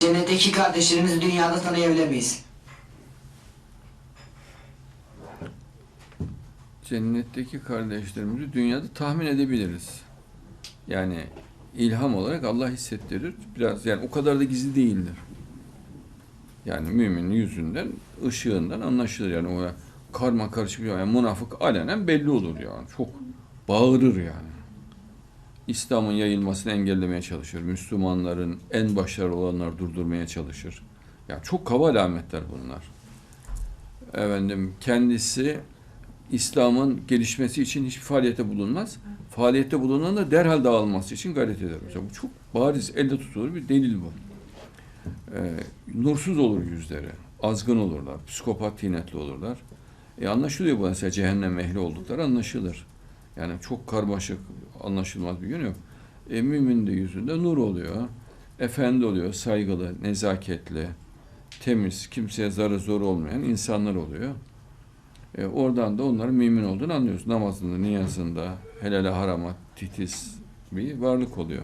Cennetteki kardeşlerimizi dünyada tanıyabilir miyiz? Cennetteki kardeşlerimizi dünyada tahmin edebiliriz. Yani ilham olarak Allah hissettirir. Biraz yani o kadar da gizli değildir. Yani müminin yüzünden, ışığından anlaşılır. Yani o karma karışık bir yani münafık alenen belli olur yani. Çok bağırır yani. İslam'ın yayılmasını engellemeye çalışır. Müslümanların en başarılı olanlar durdurmaya çalışır. Ya çok kaba alametler bunlar. Efendim kendisi İslam'ın gelişmesi için hiçbir faaliyette bulunmaz. Faaliyette bulunan da derhal dağılması için gayret eder. Mesela bu çok bariz, elde tutulur bir delil bu. Ee, nursuz olur yüzleri, azgın olurlar, psikopat tinetli olurlar. E anlaşılıyor bu mesela cehennem ehli oldukları anlaşılır. Yani çok karmaşık, anlaşılmaz bir yön yok. E, mümin de yüzünde nur oluyor, efendi oluyor, saygılı, nezaketli, temiz, kimseye zarı zor olmayan insanlar oluyor. E, oradan da onların mümin olduğunu anlıyoruz. Namazında, niyazında, helale harama titiz bir varlık oluyor.